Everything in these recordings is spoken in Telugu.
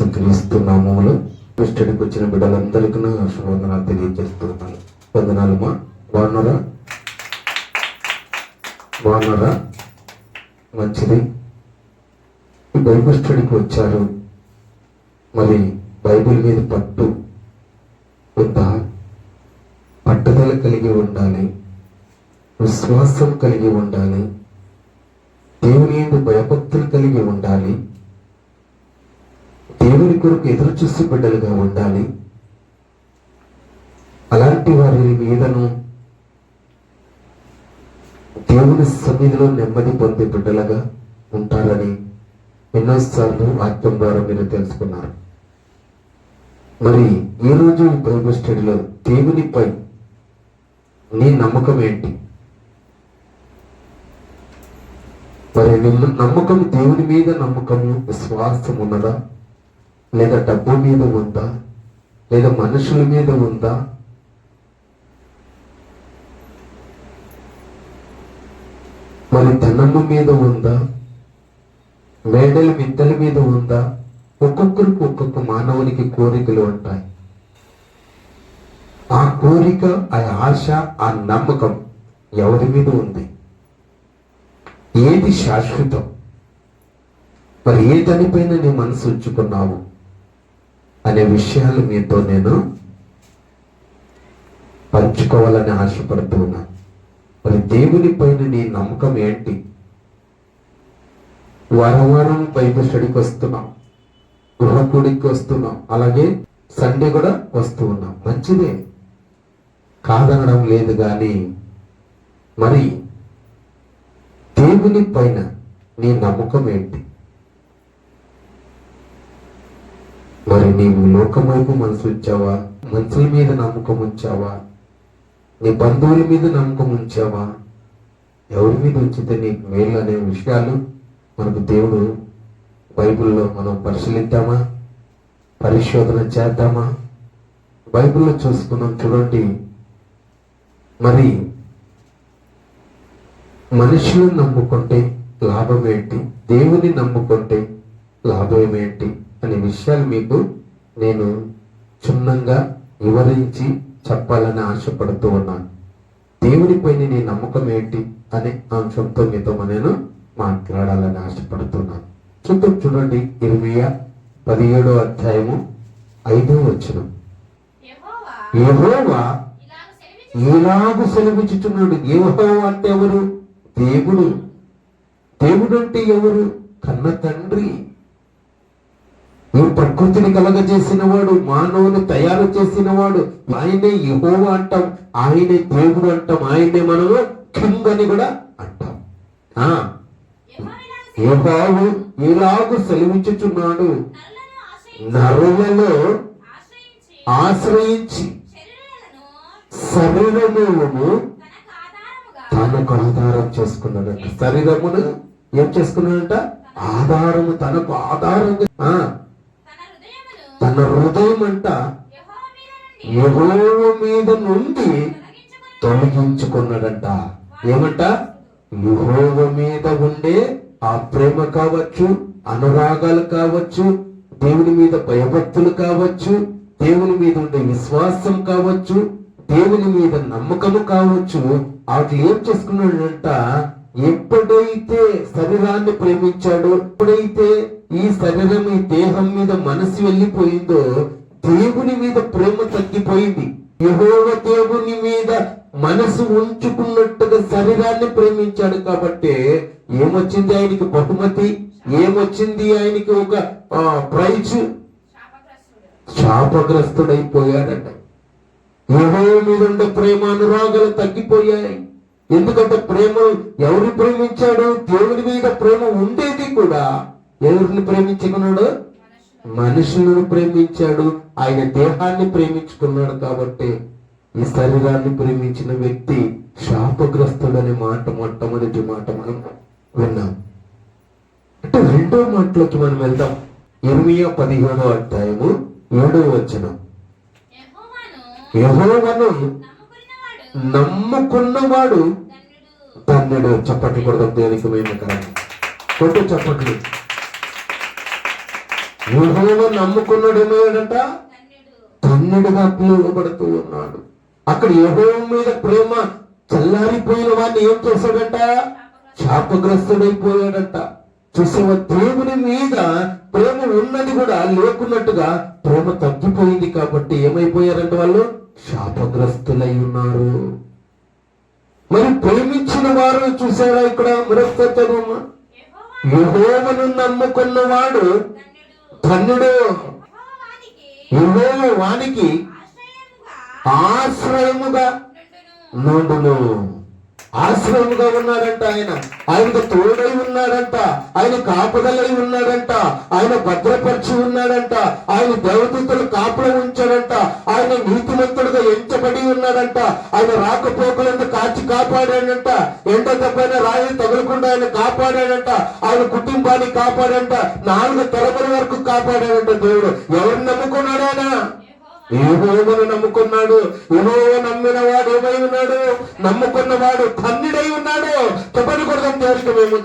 యేసుక్రీస్తు నామములో ఇష్టడికి వచ్చిన బిడ్డలందరికీ నా శుభవందనాలు తెలియజేస్తున్నాను మా బాగున్నారా? బాగున్నారా? మంచిది. ఈ బైబిల్ స్టడీకి వచ్చారు. మరి బైబిల్ మీద పట్టు ఉందా? పట్టుదల కలిగి ఉండాలి. విశ్వాసం కలిగి ఉండాలి. దేవుని భయభక్తులు కలిగి ఉండాలి. దేవుని కొరకు ఎదురు చూసి బిడ్డలుగా ఉండాలి. అలాంటి వారి మీదను దేవుని సన్నిధిలో నెమ్మది పొందే బిడ్డలుగా ఉంటారని ఎన్నోసార్లు వాక్యం ద్వారా మీరు తెలుసుకున్నారు. మరి ఈరోజు బైబుల్ స్టడీలో దేవునిపై నీ నమ్మకం ఏంటి? మరి నమ్మకం దేవుని మీద నమ్మకము విశ్వాసం ఉన్నదా? లేదా డబ్బు మీద ఉందా? లేదా మనుషుల మీద ఉందా? మరి ధనము మీద ఉందా? మేడల మిద్దల మీద ఉందా? ఒక్కొక్కరికి ఒక్కొక్క మానవునికి కోరికలు ఉంటాయి. ఆ కోరిక ఆ ఆశ ఆ నమ్మకం ఎవరి మీద ఉంది? ఏది శాశ్వతం? మరి ఏ దానిపైన నీ మనసు ఉంచుకున్నావు? అనే విషయాలు మీతో నేను పంచుకోవాలని ఆశపడుతూ మరి దేవుని పైన నీ నమ్మకం ఏంటి? వారం వారం బైబిల్ స్టడీకి వస్తున్నాం. గృహకుడికి వస్తున్నాం. అలాగే సండే కూడా వస్తూ ఉన్నాం. మంచిదే. కాదనడం లేదు కానీ మరి దేవుని పైన నీ నమ్మకం ఏంటి? మరి నీవు లోకమైపు వైపు మనసు ఉంచావా మనుషుల మీద నమ్మకం ఉంచావా నీ బంధువుల మీద నమ్మకం ఉంచావా ఎవరి మీద ఉంచితే నీకు మేలు అనే విషయాలు మనకు దేవుడు బైబిల్లో మనం పరిశీలిద్దామా? పరిశోధన చేద్దామా? బైబిల్లో చూసుకున్నాం చూడండి. మరి మనుషులను నమ్ముకుంటే లాభం ఏంటి? దేవుని నమ్ముకుంటే లాభం ఏంటి? అనే విషయాలు మీకు నేను క్షుణ్ణంగా వివరించి చెప్పాలని ఆశపడుతూ ఉన్నాను. దేవునిపైన నీ నమ్మకం ఏంటి అనే అంశంతో మీతో నేను మాట్లాడాలని ఆశపడుతున్నాను. చూద్దాం చూడండి ఇరవై పదిహేడో అధ్యాయము ఐదో వచనం. యెహోవా ఇలాగ సెలవిచ్చుచున్నాడు. యెహోవా అంటే ఎవరు? దేవుడు. దేవుడు అంటే ఎవరు? కన్న తండ్రి. నువ్వు ప్రకృతిని కలగజేసిన వాడు మానవుని తయారు చేసిన వాడు ఆయనే యెహోవా అంటాం ఆయనే దేవుడు అంటాం ఆయనే మనము కింగ్ అని కూడా అంటాం. ఆ. యెహోవా సెలవిచ్చుచున్నాడు. ఆశ్రయించి నరులలో ఆశ్రయించి ఆశ్రయించి శరీరమును తనకు ఆధారం చేసుకున్నాడంట. శరీరమును ఏం చేసుకున్నాడంట? ఆధారము తనకు ఆధారంగా ఆ, తన హృదయమును తన హృదయం అంట యెహోవా మీద నుండి తొలగించుకున్నాడంట. ఏమంట? యెహోవ మీద ఉండే ఆ ప్రేమ కావచ్చు అనురాగాలు కావచ్చు దేవుని మీద భయభక్తులు కావచ్చు దేవుని మీద ఉండే విశ్వాసం కావచ్చు దేవుని మీద నమ్మకము కావచ్చు వాటి ఏం చేసుకున్నాడంట? ఎప్పుడైతే శరీరాన్ని ప్రేమించాడో ఎప్పుడైతే ఈ శరీరం ఈ దేహం మీద మనసు వెళ్ళిపోయిందో దేవుని మీద ప్రేమ తగ్గిపోయింది. యహోవ దేవుని మీద మనసు ఉంచుకున్నట్టుగా శరీరాన్ని ప్రేమించాడు కాబట్టి ఏమొచ్చింది ఆయనకి బహుమతి? ఏమొచ్చింది ఆయనకి ఒక ఆ, ప్రైజ్? శాపగ్రస్తుడైపోయాడట. యహో మీద ఉండే ప్రేమ అనురాగాలు తగ్గిపోయాయి. ఎందుకంటే ప్రేమ ఎవరు ప్రేమించాడు దేవుని మీద ప్రేమ ఉండేది కూడా ఎవరిని ప్రేమించుకున్నాడు? మనుషులను ప్రేమించాడు. ఆయన దేహాన్ని ప్రేమించుకున్నాడు కాబట్టి ఈ శరీరాన్ని ప్రేమించిన వ్యక్తి శాపగ్రస్తుడనే మాట మొట్టమొదటి మాట మనం విన్నాం. అంటే రెండో మాటలోకి మనం వెళ్దాం. ఇరవయో పదిహేడో అధ్యాయము ఏడో వచనం. మనం నమ్ముకున్నవాడు నమ్ముకున్నవాడు ధన్యుడు చప్పట్లు కొడదాం దేనికి మేము కొట్టు చప్పట్లు. యెహోవా నమ్ముకున్నాడు ఏమయ్యాడంట? ధన్యుడుగా పిలువబడుతూ ఉన్నాడు. అక్కడ యెహోవా మీద ప్రేమ చల్లారిపోయిన వాడిని ఏం చేశాడంట? శాపగ్రస్తుడైపోయాడంట. చూసేవా దేవుని మీద ప్రేమ ఉన్నది కూడా లేకున్నట్టుగా ప్రేమ తగ్గిపోయింది కాబట్టి ఏమైపోయారంట వాళ్ళు? శాపగ్రస్తులై ఉన్నారు. మరి ప్రేమించిన వారు చూసారా ఇక్కడ? మరొక యహోవను నమ్ముకున్నవాడు ధన్యుడు యెహోవా వానికి ఆశ్రయముగా నుండును. ఆశ్రమంగా ఉన్నాడంట ఆయన. ఆయనకు తోడై ఉన్నాడంట. ఆయన కాపుదలై ఉన్నాడంట. ఆయన భద్రపరిచి ఉన్నాడంట. ఆయన దేవదూతలు కాపుల ఉంచాడంట. ఆయన నీతిమంతుడుగా ఎంచబడి ఉన్నాడంట. ఆయన రాకపోకలందు కాచి కాపాడాడంట. ఎండ తప్పైన రాయి తగలకుండా ఆయన కాపాడాడంట. ఆయన కుటుంబాన్ని కాపాడంట. నాలుగు తరముల వరకు కాపాడాడంట దేవుడు. ఎవరిని నమ్ముకున్నాడు ఆయన నమ్ముకున్నాడు. యెహోవా నమ్మిన వాడు ఏమై ఉన్నాడు నమ్ముకున్నవాడు ధన్యుడై ఉన్నాడు. తప్పని కొడదాం దేవుడికి మేము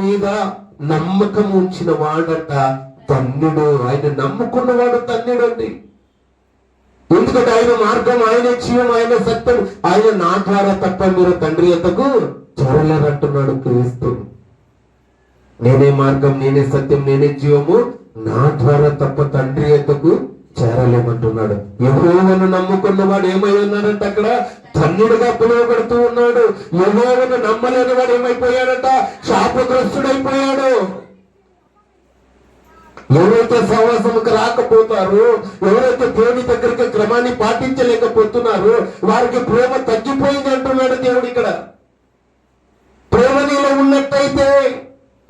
మీద నమ్మకం ఉంచిన వాడట తన్నుడు. ఆయన నమ్ముకున్నవాడు తన్నుడు అండి ఎందుకంటే ఆయన మార్గం ఆయన జీవం ఆయన సత్యం ఆయన నా ద్వారా తప్ప మీరు తండ్రి ఎంతకు చేరలేరంటున్నాడు క్రీస్తు. నేనే మార్గం నేనే సత్యం నేనే జీవము నా ద్వారా తప్ప తండ్రి ఎంతకు చేరలేమంటున్నాడు. యహోవను నమ్ముకున్నవాడు ఏమై ఉన్నాడంట అక్కడ? ధన్యుడుగా పిలువబడుతూ ఉన్నాడు. యహోవను నమ్మలేని వాడు ఏమైపోయాడట? శాపగ్రస్తుడైపోయాడు. ఎవరైతే సహవాసముకు రాకపోతారో ఎవరైతే దేవుని దగ్గరికి క్రమాన్ని పాటించలేకపోతున్నారో వారికి ప్రేమ తగ్గిపోయింది అంటున్నాడు దేవుడు ఇక్కడ. ప్రేమ నీలో ఉన్నట్టయితే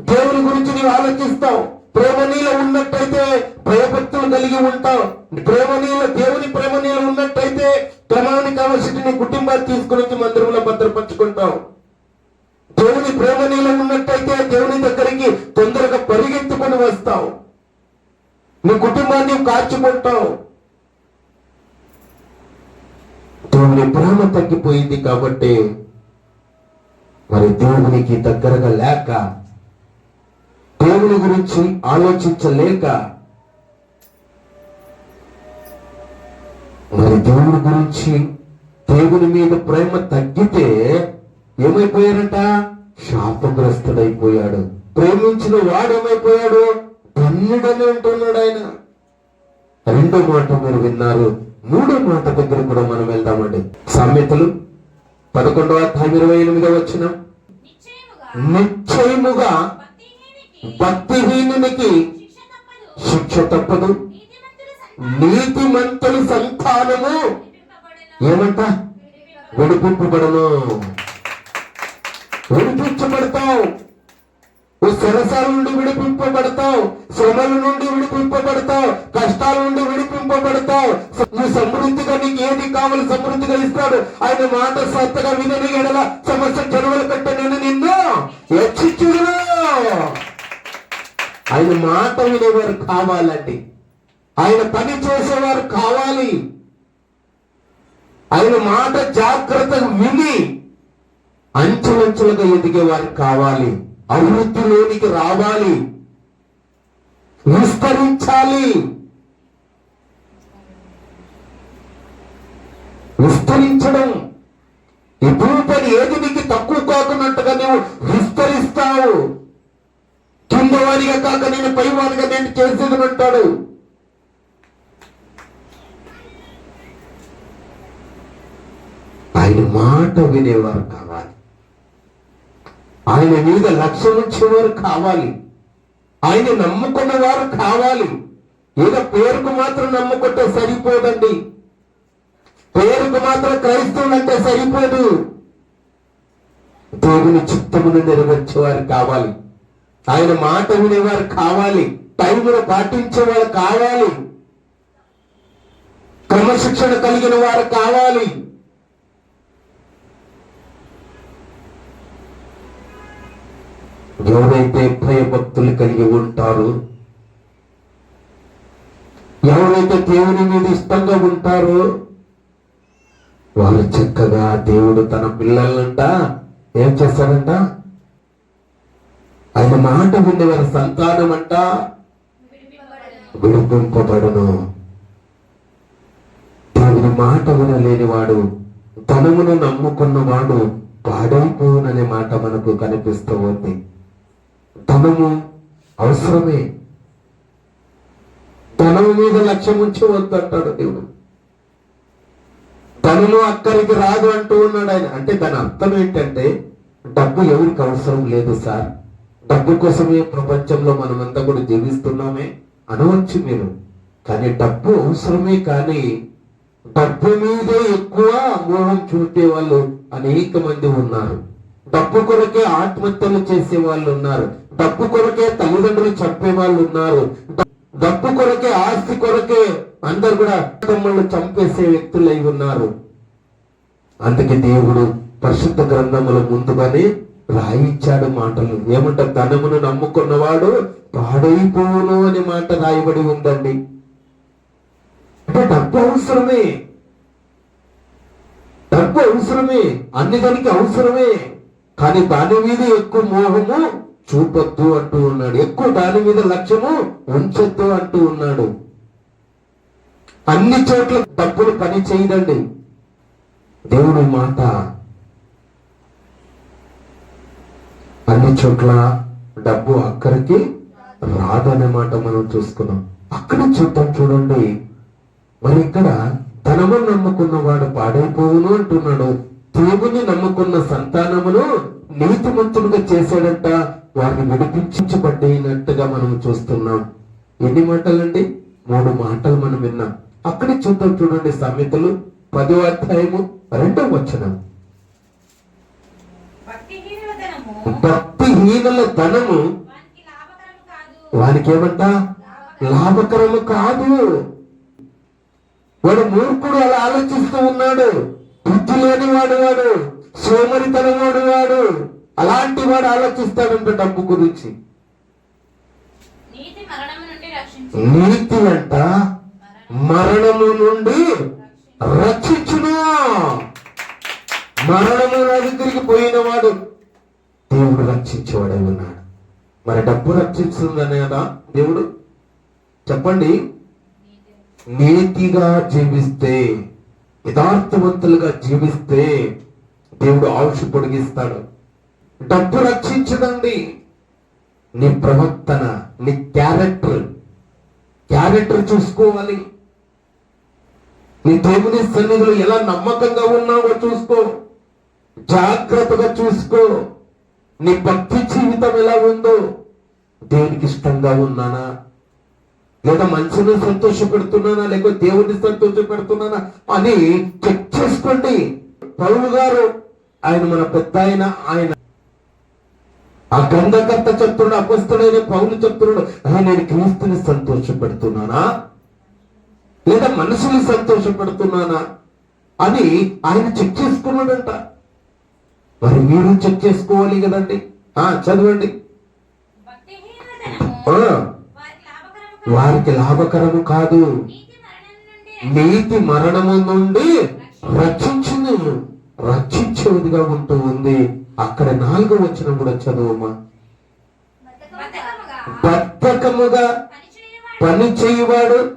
దేవుని గురించి నీవు ఆలోచిస్తావు. ప్రేమ నీళ్ళు ఉన్నట్టయితే భయభక్తులు కలిగి ఉంటాం. ప్రేమ నీళ్ళు దేవుని ప్రేమ నీళ్ళు ఉన్నట్టయితే క్రమానికి కావలసి కుటుంబాలు తీసుకుని వచ్చి మందిరంలో భద్రపరుచుకుంటాం. దేవుని ప్రేమ నీళ్ళు ఉన్నట్టయితే దేవుని దగ్గరికి తొందరగా పరిగెత్తుకొని వస్తావు నీ కుటుంబాన్ని కాచుకుంటావు దేవుని ప్రేమ తగ్గిపోయింది కాబట్టి మరి దేవునికి దగ్గరగా లేక దేవుని గురించి ఆలోచించలేక మరి దేవుని గురించి దేవుని మీద ప్రేమ తగ్గితే ఏమైపోయారంట? శాపగ్రస్తుడైపోయాడు. ప్రేమించిన వాడు ఏమైపోయాడు ధన్యుడని అంటున్నాడు ఆయన. రెండో మాట మీరు విన్నారు. మూడో మాట దగ్గర కూడా మనం వెళ్దామండి. సామెతలు పదకొండవ అధ్యాయం ఇరవై ఎనిమిదవ వచ్చిన నిశ్చయముగా భక్తిహీనునికి శిక్ష తప్పదు నీతి తప్పదు సంతానము ఏమంట? విడిపింపబడను. విడిపించబడతావు. సరసాల నుండి విడిపింపబడతావు. శ్రమల నుండి విడిపింపబడతావు. కష్టాల నుండి విడిపింపబడతావు. నువ్వు సమృద్ధిగా నీకు ఏది కావాలి సమృద్ధిగా ఇస్తాడు. ఆయన మాట సత్తగా వినని ఎడల సమస్య చెరువులు కట్టే ఆయన మాట వినేవారు కావాలండి. ఆయన పని చేసేవారు కావాలి. ఆయన మాట జాగ్రత్తగా విని అంచెలంచెలుగా ఎదిగేవారు కావాలి. అభివృద్ధిలోనికి రావాలి. విస్తరించాలి. విస్తరించడం. ఈ పని ఏది నీకు తక్కువ కాకున్నట్టుగా నువ్వు విస్తరిస్తావు. కిందవాడిగా కాక నేను పైవారిగా నేను చేసేది అంటాడు. ఆయన మాట వినేవారు కావాలి. ఆయన మీద లక్ష్యం ఉంచేవారు కావాలి. ఆయన నమ్ముకున్న వారు కావాలి. ఏదో పేరుకు మాత్రం నమ్ముకుంటే సరిపోదండి. పేరుకు మాత్రం క్రైస్తవులంటే సరిపోదు. దేవుని చిత్తమును నెరవేర్చేవారు కావాలి. ఆయన మాట వినేవారు కావాలి టైమును పాటించేవారు కావాలి. క్రమశిక్షణ కలిగిన వారు కావాలి. ఎవరైతే భయభక్తులు కలిగి ఉంటారు ఎవరైతే దేవుని మీద ఇష్టంగా ఉంటారో వాళ్ళు చక్కగా దేవుడు తన పిల్లలంట ఏం చేస్తారంట ఆయన మాట విన్నవారి సంతానం అంట విడిపింపబడును. దేవుని మాట వినలేనివాడు ధనమును నమ్ముకున్నవాడు పాడైపోననే మాట మనకు కనిపిస్తూ ఉంది. ధనము అవసరమే. ధనము మీద లక్ష్యం ఉంచవద్దు అంటాడు దేవుడు. ధనము అక్కడికి రాదు అంటూ ఉన్నాడు ఆయన. అంటే దాని అర్థం ఏంటంటే డబ్బు ఎవరికి అవసరం లేదు సార్. డబ్బు కోసమే ప్రపంచంలో మనమంతా కూడా జీవిస్తున్నామే అనవచ్చు మీరు. కానీ డబ్బు అవసరమే కానీ డబ్బు మీదే ఎక్కువ మోహం చూపే వాళ్ళు అనేక మంది ఉన్నారు. డబ్బు కొరకే ఆత్మహత్యలు చేసే వాళ్ళు ఉన్నారు. డబ్బు కొరకే తల్లిదండ్రులు చంపే వాళ్ళు ఉన్నారు. డబ్బు కొరకే ఆస్తి కొరకే అందరు కూడా తమ్ముళ్ళు చంపేసే వ్యక్తులు అయి ఉన్నారు. అందుకే దేవుడు పరిశుద్ధ గ్రంథముల ముందుగానే రాయించాడు మాటలు. ఏమంట ధనమును నమ్ముకున్నవాడు పాడైపోను అనే మాట రాయబడి ఉందండి. అంటే డబ్బు అవసరమే. డబ్బు అవసరమే. అన్ని దానికి అవసరమే. కానీ దాని మీద ఎక్కువ మోహము చూపొద్దు అంటూ ఉన్నాడు. ఎక్కువ దాని మీద లక్ష్యము ఉంచొద్దు అంటూ ఉన్నాడు. అన్ని చోట్ల డబ్బులు పని చేయదండి. దేవుడి మాట అన్ని చోట్ల డబ్బు అక్కడికి రాదనే మాట మనం చూసుకున్నాం అక్కడ చూద్దాం చూడండి. మరి ఇక్కడ ధనము నమ్ముకున్నవాడు పాడైపోవును అంటున్నాడు. దేవుని నమ్ముకున్న సంతానమును నీతిమంతుడుగా చేశాడంట. వారిని విడిపించబడ్డైనట్టుగా మనం చూస్తున్నాం. ఎన్ని మాటలండి? మూడు మాటలు మనం విన్నాం. అక్కడే చూద్దాం చూడండి సామెతలు. పదో అధ్యాయము రెండవ వచనం భక్తిహీనుల ధనము భక్తిహీనుల ధనము వానికి లాభకరము కాదు. వానికి ఏమంట లాభకరము కాదు వాడు మూర్ఖుడు అలా ఆలోచిస్తూ ఉన్నాడు. బుద్ధి లేని వాడు వాడు సోమరితనం వాడు వాడు. అలాంటి వాడు ఆలోచిస్తాడంట డబ్బు గురించి. నీతి అంట మరణము నుండి రక్షించును. మరణము దగ్గరికి పోయిన వాడు దేవుడు రక్షించేవాడై ఉన్నాడు మరి డబ్బు రక్షిస్తుందనేదా దేవుడు? చెప్పండి. నీతిగా జీవిస్తే యథార్థవంతులుగా జీవిస్తే దేవుడు ఆయుష్ పొడిగిస్తాడు. డబ్బు రక్షించదండి. నీ ప్రవర్తన నీ క్యారెక్టర్ క్యారెక్టర్ చూసుకోవాలి. నీ దేవుని సన్నిధిలో ఎలా నమ్మకంగా ఉన్నావో చూసుకో. జాగ్రత్తగా చూసుకో. నీ భక్తి జీవితం ఎలా ఉందో దేవునికి ఇష్టంగా ఉన్నానా? లేదా మనిషిని సంతోషపెడుతున్నానా? లేకపోతే దేవుడిని సంతోషపెడుతున్నానా? అని చెక్ చేసుకోండి. పౌలు గారు ఆయన మన పెద్ద ఆయన ఆయన ఆ గ్రంథకర్త చెప్తున్నాడు అపస్తుడైన పౌలు చెప్తున్నాడు "అయ్యా, నేను క్రీస్తుని సంతోషపెడుతున్నానా? లేదా మనసుని సంతోషపెడుతున్నానా? అని ఆయన చెక్ చేసుకున్నాడంట. మరి మీరు చెక్ చేసుకోవాలి కదండి. ఆ చదవండి. వారికి లాభకరము కాదు. నీతి మరణము నుండి రక్షించును. రక్షించేదిగా ఉంటూ ఉంది. అక్కడ నాలుగో వచ్చిన కూడా చదువమ్మా బద్ధకముగా. బద్ధకముగా పని చేయువాడు.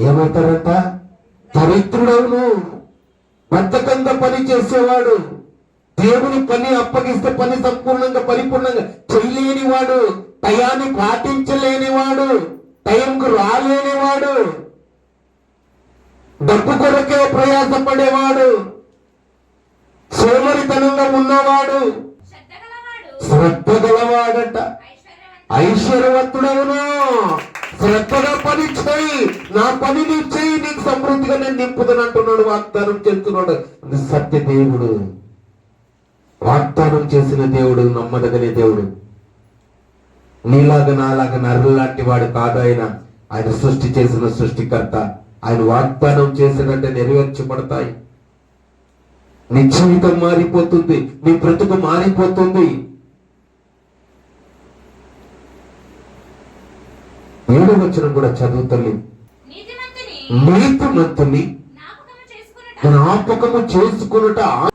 ఏమవుతారంట దరిద్రుడవును బద్ధకంగా పని చేసేవాడు. దేవుని పని అప్పగిస్తే పని సంపూర్ణంగా పరిపూర్ణంగా చేయలేని వాడు టయాన్ని పాటించలేని వాడు టైంకు రాలేనివాడు డబ్బు కొరకే ప్రయాసపడేవాడు సోమరితనంగా ఉన్నవాడు శ్రద్ధ శ్రద్ధ గలవాడట ఐశ్వర్యవంతుడవును. శ్రద్ధగా పని చేయి. నా పని నువ్వు చేయి. నీకు సమృద్ధిగా నేను నింపుదని అంటున్నాడు వాగ్దానం చేస్తున్నాడు. సత్యదేవుడు వాగ్దానం చేసిన దేవుడు నమ్మదగనే దేవుడు. నీలాగా నాలాగా నర్రు లాంటి వాడు కాదు ఆయన. ఆయన సృష్టి చేసిన సృష్టికర్త. ఆయన వాగ్దానం చేసినట్టే నెరవేర్చబడతాయి. నీ జీవితం మారిపోతుంది. నీ బ్రతుకు మారిపోతుంది. ఏడవ వచనం కూడా చదువుతుంది నీతిమంతుని జ్ఞాపకము చేసుకున్నట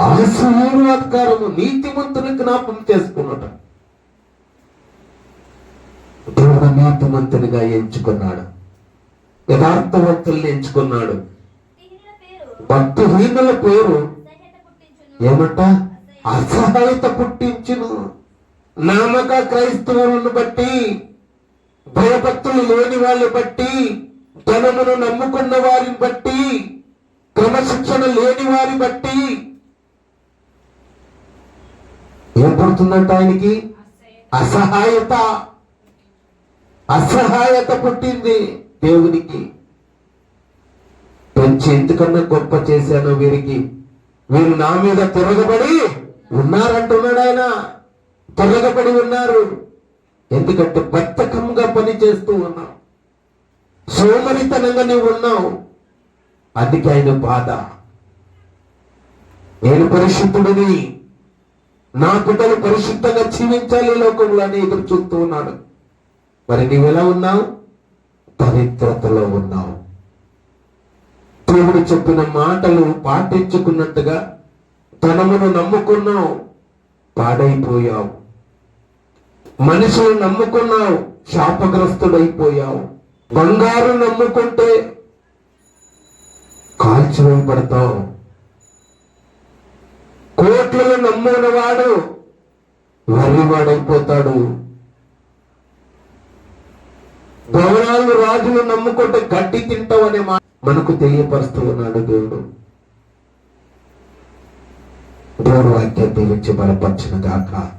ఆశీర్వాదకరము. నీతిమంతుని జ్ఞాపకం చేసుకున్నట. నీతిమంతునిగా ఎంచుకున్నాడు. యథార్థవంతుల్ని ఎంచుకున్నాడు. భక్తిహీనుల పేరు ఏమంట? అసహాయత పుట్టించును. నామక క్రైస్తవులను బట్టి భయభక్తులు లేని వాళ్ళని బట్టి ధనమును నమ్ముకున్న వారిని బట్టి క్రమశిక్షణ లేని వారి బట్టి ఏం పుడుతుందంట ఆయనకి? అసహాయత. అసహాయత పుట్టింది దేవునికి. పెంచి ఎందుకన్నా గొప్ప చేశాను వీరికి? వీరు నా మీద తిరగబడి ఉన్నారంటున్నాడు ఆయన. తిరగబడి ఉన్నారు. ఎందుకంటే బద్ధకంగా పని చేస్తూ ఉన్నావు. సోమరితనంగా నీవు ఉన్నావు. అందుకే ఆయన బాధ. నేను పరిశుద్ధుడిని. నా బిడ్డలు పరిశుద్ధంగా జీవించాలి లోకంలో అని ఎదురు చూస్తూ ఉన్నాడు. మరి నీవెలా ఉన్నావు? పవిత్రతలో ఉన్నావు. దేవుడు చెప్పిన మాటలు పాటించుకున్నట్టుగా ధనమును నమ్ముకున్నావు పాడైపోయావు. మనుషులు నమ్ముకున్నావు శాపగ్రస్తుడైపోయావు. బంగారు నమ్ముకుంటే కాల్చివేయబడతావు కోట్లను నమ్ముకున్నవాడు వరివాడైపోతాడు. భవనాలు రాజులు నమ్ముకుంటే గడ్డి తింటావు అనే మాట మనకు తెలియపరుస్తూ ఉన్నాడు దేవుడు. దేవుడు వాక్యం దీవించి బలపరచిన గాక